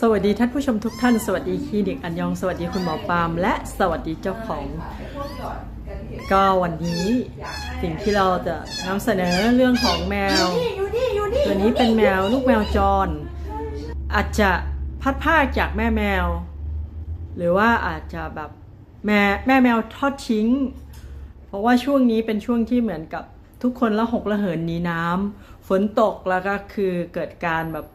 สวัสดีท่านผู้ชมทุกท่าน สวัสดีคลินิกอันยองสวัสดีคุณหมอปาล์มและสวัสดีเจ้าของ ก็วันนี้สิ่งที่เราจะนำเสนอเรื่องของแมว ตัวนี้เป็นแมวลูกแมวจร อาจจะพัดพราจากแม่แมว หรือว่าอาจจะแบบแม่แม่แมวทอดทิ้ง เพราะว่าช่วงนี้เป็นช่วงที่เหมือนกับทุกคนละหกละเหินหนีน้ำฝนตกแล้วก็คือเกิดการแบบ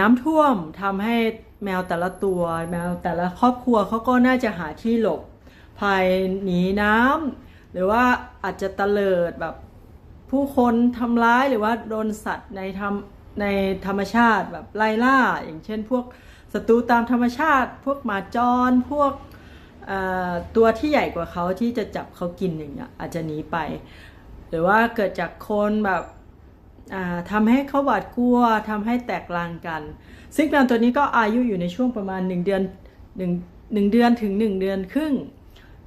น้ำท่วมทำให้แมวแต่ละตัว แมวแต่ละครอบครัวเขาก็น่าจะหาที่หลบภายหนีน้ำหรือว่าอาจจะตะเลิดแบบผู้คนทำร้ายหรือว่าโดนสัตว์ในธรรมในธรรมชาติแบบไล่ล่า อย่างเช่น พวกศัตรูตามธรรมชาติ พวกหมาจรพวกตัวที่ใหญ่กว่าเขาที่จะจับเขากินอย่างเงี้ยอาจจะหนีไป หรือว่าเกิดจากคนแบบ ทำให้เขาหวาดกลัวทำให้แตกลางกัน ซึ่งแมวตัวนี้ก็อายุอยู่ในช่วงประมาณ 1 เดือน1 1เดือนถึง 1 เดือนครึ่ง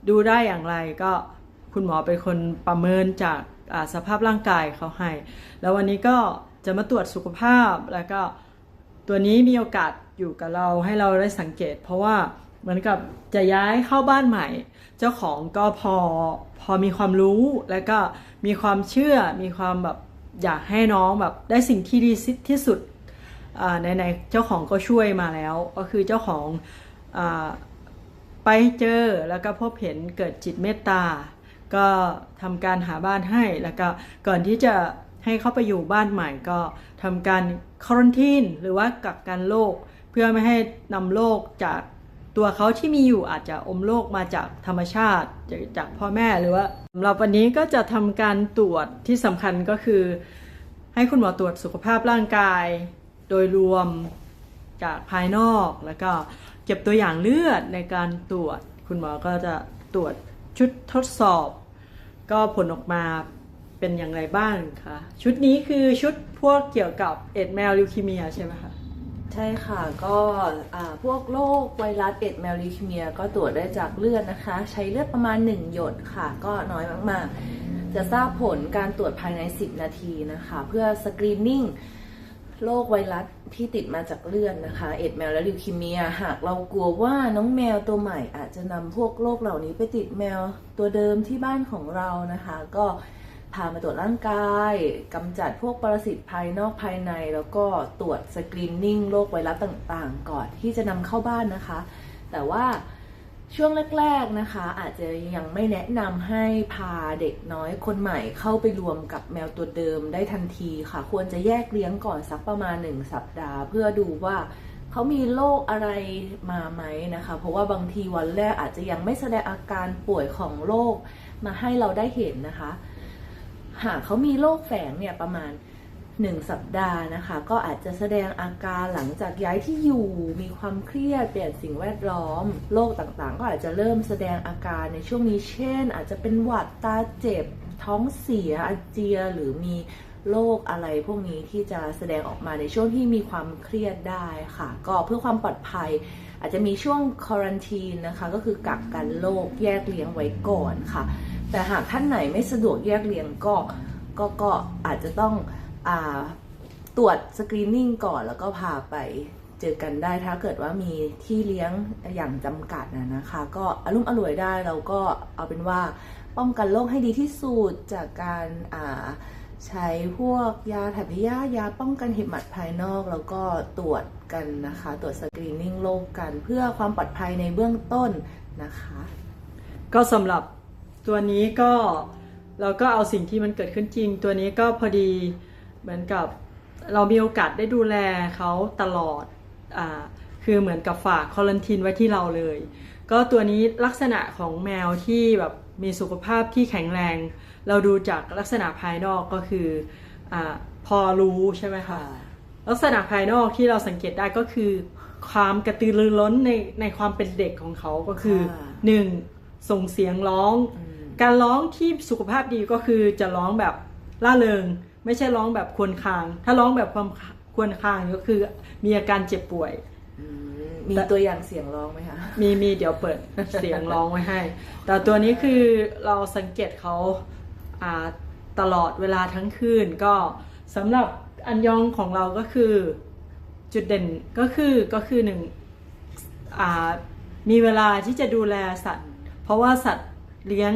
ดูได้อย่างไรก็คุณหมอเป็นคนประเมินจากาสภาพร่างกายเขาให้ แล้ววันนี้ก็จะมาตรวจสุขภาพแล้วก็ตัวนี้มีโอกาสอยู่กับเราให้เราได้สังเกต เพราะว่าเหมือนกับจะย้ายเข้าบ้านใหม่ เจ้าของก็พอพอมีความรู้แล้วก็มีความเชื่อมีความแบบ อยากให้น้องแบบได้สิ่งที่ดีที่สุดในในๆเจ้าของก็ช่วยมาแล้ว ก็คือเจ้าของอไปเจอแล้วก็พบเห็นเกิดจิตเมตตา ก็ทำการหาบ้านให้แล้วก็ก่อนที่จะให้เขาไปอยู่บ้านใหม่ก็ทำการคอรันทีนหรือว่ากักกันโรคเพื่อไม่ให้นำโรคจาก ตัวเขาที่มีอยู่อาจจะอมโรคมาจากธรรมชาติจากพ่อแม่หรือว่าสำหรับวันนี้ก็จะทำการตรวจที่สำคัญก็คือ ให้คุณหมอตรวจสุขภาพร่างกาย โดยรวมจากภายนอกแล้วก็เก็บตัวอย่างเลือดในการตรวจ คุณหมอก็จะตรวจชุดทดสอบ ก็ผลออกมาเป็นอย่างไรบ้างคะชุดนี้คือชุดพวกเกี่ยวกับเอ็ดแมวลิวคีเมียใช่ไหมคะ ใช่ค่ะก็พวกโรคไวรัสเอดแมวลิคเมีย ก็ตรวจได้จากเลือดนะคะ ใช้เลือดประมาณ 1 หยดค่ะ ก็น้อยมากๆ จะทราบผลการตรวจภายใน 10 นาทีนะคะ เพื่อสกรีนนิ่งโรคไวรัสที่ติดมาจากเลือดนะคะเอดแมวและลิวคิเมีย หากเรากลัวว่าน้องแมวตัวใหม่อาจจะนำพวกโรคเหล่านี้ไปติดแมวตัวเดิมที่บ้านของเรานะคะ ก็ พามาตรวจร่างกายกำจัดพวกปรสิตภายนอกภายใน แล้วก็ตรวจสกรีนนิ่งโรคไวรัสต่างๆ ก่อนที่จะนำเข้าบ้านนะคะ แต่ว่าช่วงแรก ๆนะคะ อาจจะยังไม่แนะนำให้พาเด็กน้อยคนใหม่เข้าไปรวมกับแมวตัวเดิมได้ทันทีค่ะ ควรจะแยกเลี้ยงก่อนสักประมาณ 1 สัปดาห์ เพื่อดูว่าเขามีโรคอะไรมาไหมนะคะ เพราะว่าบางทีวันแรกอาจจะยังไม่แสดงอาการป่วยของโรคมาให้เราได้เห็นนะคะ หากเขามีโรคแฝงเนี่ยประมาณ 1 สัปดาห์นะคะ ก็อาจจะแสดงอาการหลังจากย้ายที่อยู่ มีความเครียดเปลี่ยนสิ่งแวดล้อมโรคต่างๆ ก็อาจจะเริ่มแสดงอาการในช่วงนี้เช่น อาจจะเป็นหวัดตาเจ็บท้องเสียอาเจียนหรือมีโรคอะไรพวกนี้ที่จะแสดงออกมาในช่วงที่มีความเครียดได้ค่ะ ก็เพื่อความปลอดภัย อาจจะมีช่วงควอรันทีนนะคะ ก็คือกักกันโรคแยกเลี้ยงไว้ก่อนค่ะ แต่หากท่านไหนไม่สะดวกแยกเลี้ยงก็ก็ก็อาจจะต้องอตรวจสกรีนนิ่งก่อนแล้วก็พาไปเจอกันได้ถ้าเกิดว่ามีที่เลี้ยงอย่างจำกัดนะนะคะ ก็อารมณ์อร่วยได้เราก็เอาเป็นว่าป้องกันโรคให้ดีที่สุดจากการใช้พวกยาถ่ายพยาธิยาป้องกันเห็บหมัดภายนอก แล้วก็ตรวจกันนะคะ ตรวจสกรีนนิ่งโรคกันเพื่อความปลอดภัยในเบื้องต้นนะคะ ก็สำหรับ ตัวนี้ก็เราก็เอาสิ่งที่มันเกิดขึ้นจริง ตัวนี้ก็พอดีเหมือนกับเรามีโอกาสได้ดูแลเขาตลอดอ่าคือเหมือนกับฝากคอลันทีนไว้ที่เราเลย ก็ตัวนี้ลักษณะของแมวที่แบบมีสุขภาพที่แข็งแรง เราดูจากลักษณะภายนอกก็คืออาพอรู้ใช่ไหมคะลักษณะภายนอกที่เราสังเกตได้ก็คือ ความกระตือรือร้นในในความเป็นเด็กของเขาก็คือค่ะหนึ่งส่งเสียงร้องอืม การร้องที่สุขภาพดีก็คือจะร้องแบบล่าเริง ไม่ใช่ร้องแบบควรคาง ถ้าร้องแบบความควรคางก็คือมีอาการเจ็บป่วยอืมมีตัวอย่างเสียงร้องไหมคะ มีมีเดี๋ยวเปิดเสียงร้องไว้ให้ แต่ตัวนี้คือเราสังเกตเขาอ่าตลอดเวลาทั้งคืนก็สำหรับอันยองของเราก็คือจุดเด่นก็คือก็คือหนึ่งอ่ามีเวลาที่จะดูแลสัตว์ เพราะว่าสัตว์เลี้ยง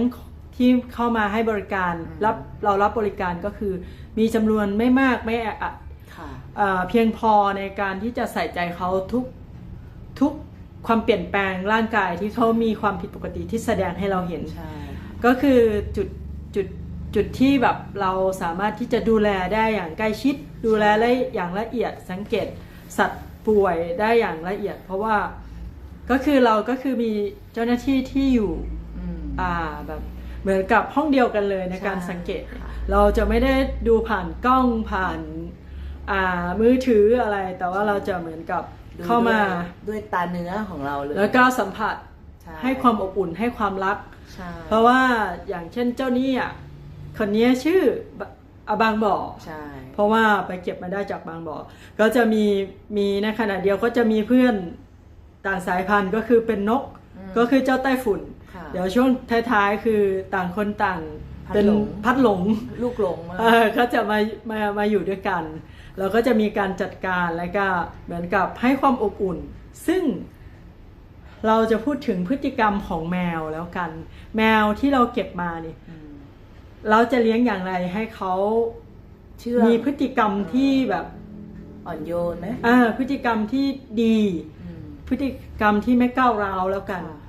ที่เข้ามาให้บริการอืมรับเรารับบริการก็คือ มีจำนวนไม่มากไม่แออัดค่ะอ่าเพียงพอในการที่จะใส่ใจเขาทุกทุกความเปลี่ยนแปลงร่างกายที่เขามีความผิดปกติที่แสดงให้เราเห็นใช่ค่ะก็คือจุดจุดจุดที่แบบเราสามารถที่จะดูแลได้อย่างใกล้ชิด ดูแลได้อย่างละเอียดสังเกตสัตว์ป่วยได้อย่างละเอียด เพราะว่าก็คือเราก็คือมีเจ้าหน้าที่ที่อยู่อืมอ่าแบบ เหมือนกับห้องเดียวกันเลยในการใช่สังเกตค่ะเราจะไม่ได้ดูผ่านกล้องผ่านอ่ามือถืออะไร แต่ว่าเราจะเหมือนกับดูเข้ามาด้วยด้วยตาเนื้อของเราเลย แล้วก็สัมผัสช่ให้ความอบอุ่นให้ความรักใช่เพราะว่าอย่างเช่นเจ้านี่อะคนนี้ชื่อบะอะบางบ่อใช่เพราะว่าไปเก็บมาได้จากบางบ่อ ก็จะมีมีในขณะเดียวก็จะมีเพื่อนต่างสายพันธุ์ก็คือเป็นนก ก็คือเจ้าไต้ฝุ่นค่ะ เดี๋ยวช่วงท้ายๆ คือต่างคนต่างพัดเป็นหลงพัดหลงลูกหลงมากเออก็จะมามามาอยู่ด้วยกัน เราก็จะมีการจัดการแล้วก็เหมือนกับให้ความอบอุ่น ซึ่งเราจะพูดถึงพฤติกรรมของแมวแล้วกัน แมวที่เราเก็บมานี่มเราจะเลี้ยงอย่างไรให้เขาเชื่อมีพฤติกรรมที่แบบอ่อนโยนไหมอ่าพฤติกรรมที่ดีอืมพฤติกรรมที่ไม่ก้าวร้าวแล้วกันค่ะ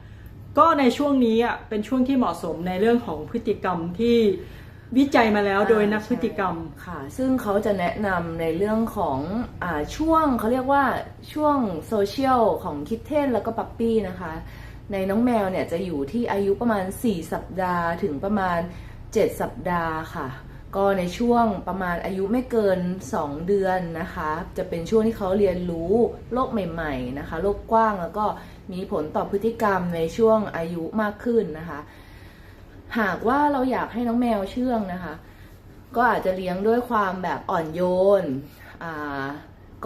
ก็ในช่วงนี้อะเป็นช่วงที่เหมาะสมในเรื่องของพฤติกรรมที่วิจัยมาแล้วโดยนักพฤติกรรมค่ะ ซึ่งเขาจะแนะนำในเรื่องของอช่วงเขาเรียกว่าช่วงโซเชียลของคิทเทนแล้วก็ปัปปี้นะคะ ในน้องแมวเนี่ยจะอยู่ที่อายุประมาณ 4 สัปดาห์ถึงประมาณ 7 สัปดาห์ค่ะ ก็ในช่วงประมาณอายุไม่เกิน 2 เดือนนะคะ จะเป็นช่วงที่เขาเรียนรู้โลกใหม่ ๆ นะคะ โลกกว้างแล้วก็ มีผลต่อพฤติกรรมในช่วงอายุมากขึ้นนะคะ หากว่าเราอยากให้น้องแมวเชื่องนะคะ ก็อาจจะเลี้ยงด้วยความแบบอ่อนโยนอ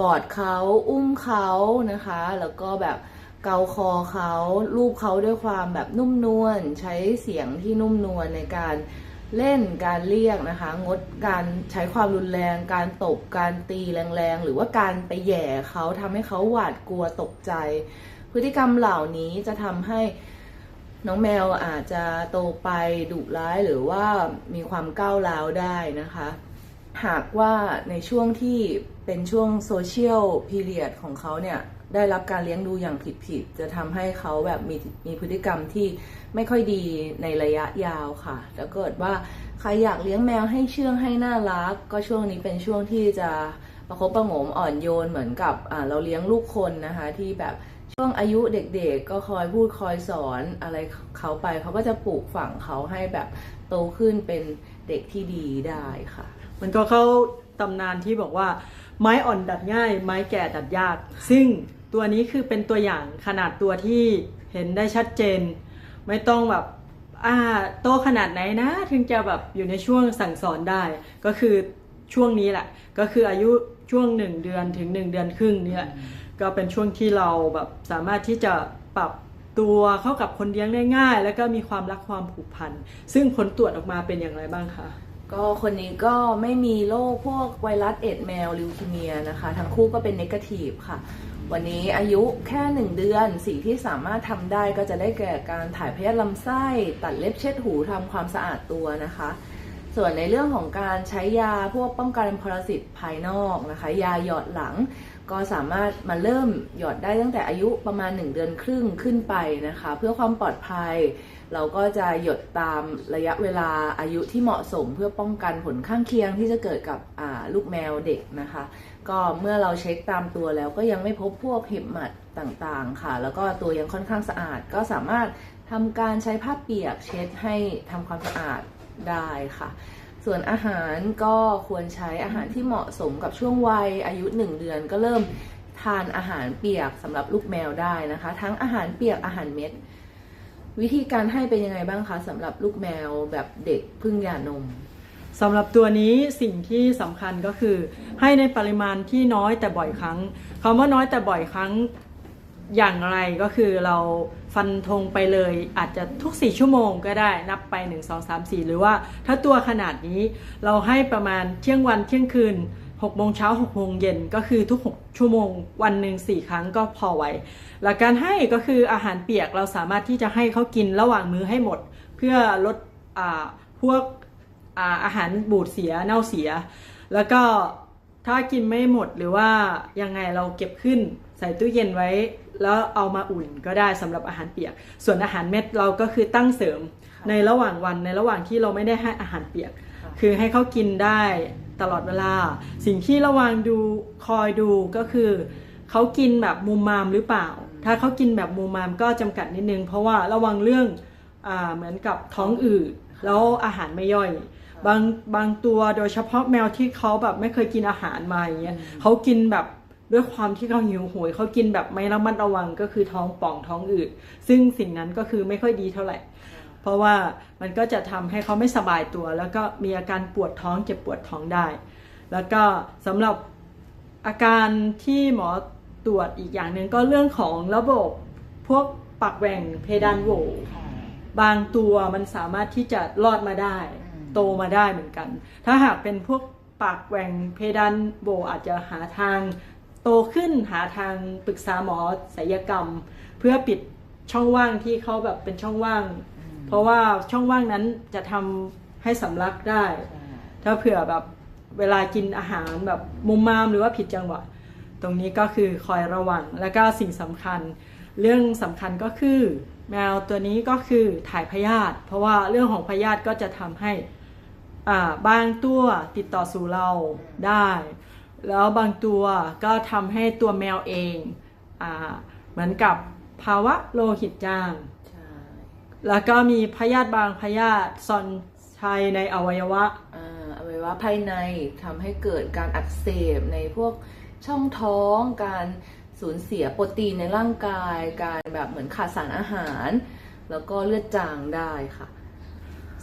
กอดเขาอุ้มเขานะคะ แล้วก็แบบเกาคอเขาลูบเขาด้วยความแบบนุ่มนวลใช้เสียงที่นุ่มนวลในการเล่นการเรียกนะคะ งดการใช้ความรุนแรง การตบการตีแรงๆ หรือว่าการไปแย่เขาทำให้เขาหวาดกลัวตกใจ พฤติกรรมเหล่านี้จะทำให้น้องแมวอาจจะโตไปดุร้ายหรือว่ามีความก้าวร้าวได้นะคะ หากว่าในช่วงที่เป็นช่วงโซเชียลพีเรียดของเขาเนี่ยได้รับการเลี้ยงดูอย่างผิดๆจะทำให้เขาแบบมีมีพฤติกรรมที่ไม่ค่อยดีในระยะยาวค่ะถ้าเกิดว่าใครอยากเลี้ยงแมวให้เชื่องให้น่ารัก ก็ช่วงนี้เป็นช่วงที่จะประคบประงมอ่อนโยนเหมือนกับเราเลี้ยงลูกคนนะคะที่แบบ ช่วงอายุเด็กๆ ก็คอยพูดคอยสอนอะไรเขาไป เขาก็จะปลูกฝังเขาให้แบบโตขึ้นเป็นเด็กที่ดีได้ค่ะ มันก็เข้าตำนานที่บอกว่าไม้อ่อนดัดง่าย ไม้แก่ดัดยาก ซึ่งตัวนี้คือเป็นตัวอย่างขนาดตัวที่เห็นได้ชัดเจน ไม่ต้องแบบอ่าโตขนาดไหนนะ ถึงจะแบบอยู่ในช่วงสั่งสอนได้ ก็คือช่วงนี้แหละ ก็คืออายุช่วงหนึ่งเดือนถึงหนึ่งเดือนครึ่งนี่แหละ ก็เป็นช่วงที่เราแบบสามารถที่จะปรับตัวเข้ากับคนเลี้ยงได้ง่าย แล้วก็มีความรักความผูกพัน ซึ่งผลตรวจออกมาเป็นอย่างไรบ้างคะก็คนนี้ก็ไม่มีโรคพวกไวรัสเอดแมวลิวคีเมียนะคะ ทั้งคู่ก็เป็นเนกาทีฟค่ะ วันนี้อายุแค่ 1 เดือนสิ่งที่สามารถทำได้ก็จะได้แก่การถ่ายพยาธิลำไส้ ตัดเล็บเช็ดหูทำความสะอาดตัวนะคะ ส่วนในเรื่องของการใช้ยาพวกป้องกันพารสิตภายนอกนะคะ ยาหยอดหลัง ก็สามารถมาเริ่มหยอดได้ตั้งแต่อายุประมาณ 1 เดือนครึ่งขึ้นไปนะคะ เพื่อความปลอดภัย เราก็จะหยดตามระยะเวลาอายุที่เหมาะสมเพื่อป้องกันผลข้างเคียงที่จะเกิดกับลูกแมวเด็กนะคะ ก็เมื่อเราเช็คตามตัวแล้วก็ยังไม่พบพวกเห็บหมัดต่างๆค่ะ แล้วก็ตัวยังค่อนข้างสะอาด ก็สามารถทำการใช้ผ้าเปียกเช็ดให้ทำความสะอาดได้ค่ะ ส่วนอาหารก็ควรใช้อาหารที่เหมาะสมกับช่วงวัยอายุ 1 เดือน ก็เริ่มทานอาหารเปียกสำหรับลูกแมวได้นะคะ ทั้งอาหารเปียกอาหารเม็ด วิธีการให้เป็นยังไงบ้างคะสำหรับลูกแมวแบบเด็กพึ่งหย่านมสำหรับตัวนี้สิ่งที่สำคัญก็คือ ให้ในปริมาณที่น้อยแต่บ่อยครั้งคำว่าน้อยแต่บ่อยครั้งอย่างไรก็คือเรา ฟันธงไปเลยอาจจะทุก 4 ชั่วโมงก็ได้นับไป 1 2 3 4 หรือว่าถ้าตัวขนาดนี้เราให้ประมาณเที่ยงวันเที่ยงคืน6โมงเช้า6โมงเย็นก็คือทุก 6 ชั่วโมงวันหนึ่ง4 ครั้งก็พอไหวหลักการให้ก็คืออาหารเปียกเราสามารถที่จะให้เขากินระหว่างมื้อให้หมด เพื่อลดอพวกออาหารบูดเสียเน่าเสีย แล้วก็ถ้ากินไม่หมดหรือว่ายังไงเราเก็บขึ้น ใส่ตู้เย็นไว้ แล้วเอามาอุ่นก็ได้สำหรับอาหารเปียก ส่วนอาหารเม็ดเราก็คือตั้งเสริมค่ะในระหว่างวันในระหว่างที่เราไม่ได้ให้อาหารเปียกค่ะคือให้เขากินได้ตลอดเวลา สิ่งที่ระวังดูคอยดูก็คือเขากินแบบมุมมามหรือเปล่า ถ้าเขากินแบบมุมมามก็จำกัดนิดนึง เพราะว่าระวังเรื่องอาเหมือนกับท้องอืดแล้วอาหารไม่ย่อย บางบางตัวโดยเฉพาะแมวที่เขาแบบไม่เคยกินอาหารมาอย่างเงี้ยเขากินแบบ ด้วยความที่เขาหิวโหยเขากินแบบไม่ระมัดระวังก็คือท้องป่องท้องอืดซึ่งสิ่งนั้นก็คือไม่ค่อยดีเท่าไหร่ เพราะว่ามันก็จะทำให้เขาไม่สบายตัว แล้วก็มีอาการปวดท้องเจ็บปวดท้องได้ แล้วก็สำหรับอาการที่หมอตรวจอีกอย่างหนึ่งก็เรื่องของระบบพวกปากแหว่งเพดานโหวค่ะบางตัวมันสามารถที่จะรอดมาได้อืมโตมาได้เหมือนกัน ถ้าหากเป็นพวกปากแหว่งเพดานโหวอาจจะหาทางโตขึ้นหาทางปรึกษาหมอศัลยกรรม เพื่อปิดช่องว่างที่เขาแบบเป็นช่องว่าง เพราะว่าช่องว่างนั้นจะทำให้สำลักได้ ถ้าเผื่อแบบเวลากินอาหารแบบมุมมามหรือว่าผิดจังหวะ ตรงนี้ก็คือคอยระวัง แล้วก็สิ่งสำคัญ เรื่องสำคัญก็คือ แมวตัวนี้ก็คือถ่ายพยาธิเพราะว่าเรื่องของพยาธิก็จะทำให้อ่าบางตัวติดต่อสู่เราได้ แล้วบางตัวก็ทำให้ตัวแมวเองอ่าเหมือนกับภาวะโลหิตจางใช่แล้วก็มีพยาธิบางพยาธิซ่อนชัยในอวัยวะอ่าอวัยวะภายในทำให้เกิดการอักเสบในพวกช่องท้อง การสูญเสียโปรตีนในร่างกาย การแบบเหมือนขาดสารอาหาร แล้วก็เลือดจางได้ค่ะ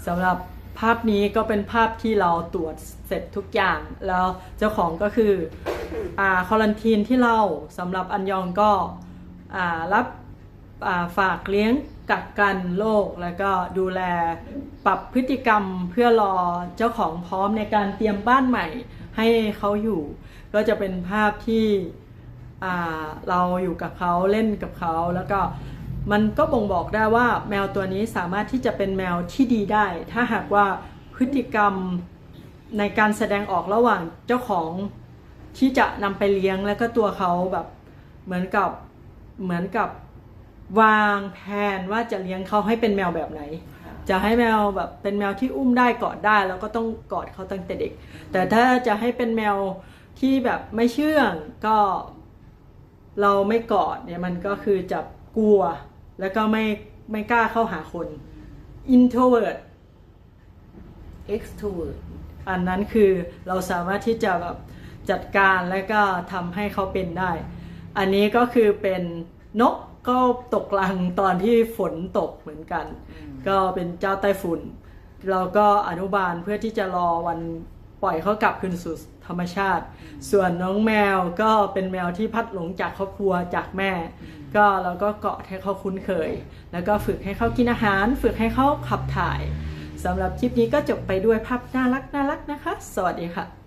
สำหรับ ภาพนี้ก็เป็นภาพที่เราตรวจเสร็จทุกอย่าง แล้วเจ้าของก็คืออ่าคอลันทีนที่เราสำหรับอันยองก็อ่ารับอ่าฝากเลี้ยงกักกันโรคแล้วก็ดูแลปรับพฤติกรรมเพื่อรอเจ้าของพร้อมในการเตรียมบ้านใหม่ให้เขาอยู่ ก็จะเป็นภาพที่อ่าเราอยู่กับเขาเล่นกับเขาแล้วก็ มันก็บ่งบอกได้ว่าแมวตัวนี้สามารถที่จะเป็นแมวที่ดีได้ ถ้าหากว่าพฤติกรรมในการแสดงออกระหว่างเจ้าของที่จะนำไปเลี้ยงแล้วก็ตัวเขาแบบเหมือนกับเหมือนกับวางแผนว่าจะเลี้ยงเขาให้เป็นแมวแบบไหน จะให้แมวแบบเป็นแมวที่อุ้มได้กอดได้ แล้วก็ต้องกอดเขาตั้งแต่เด็ก แต่ถ้าจะให้เป็นแมวที่แบบไม่เชื่องก็เราไม่กอดเนี่ยมันก็คือจะกลัว แล้วก็ไม่ไม่กล้าเข้าหาคน introvert extrovert อันนั้นคือเราสามารถที่จะแบบจัดการแล้วก็ทำให้เขาเป็นได้ อันนี้ก็คือเป็นนกก็ตกลังตอนที่ฝนตกเหมือนกัน ก็เป็นเจ้าไต้ฝุ่น เราก็อนุบาลเพื่อที่จะรอวันปล่อยเขากลับคืนสู่ธรรมชาติ ส่วนน้องแมวก็เป็นแมวที่พัดหลงจากครอบครัวจากแม่ ก็เราก็เกาะให้เขาคุ้นเคย แล้วก็ฝึกให้เขากินอาหาร ฝึกให้เขาขับถ่ายสำหรับคลิปนี้ก็จบไปด้วยภาพน่ารักน่ารักนะคะ สวัสดีค่ะ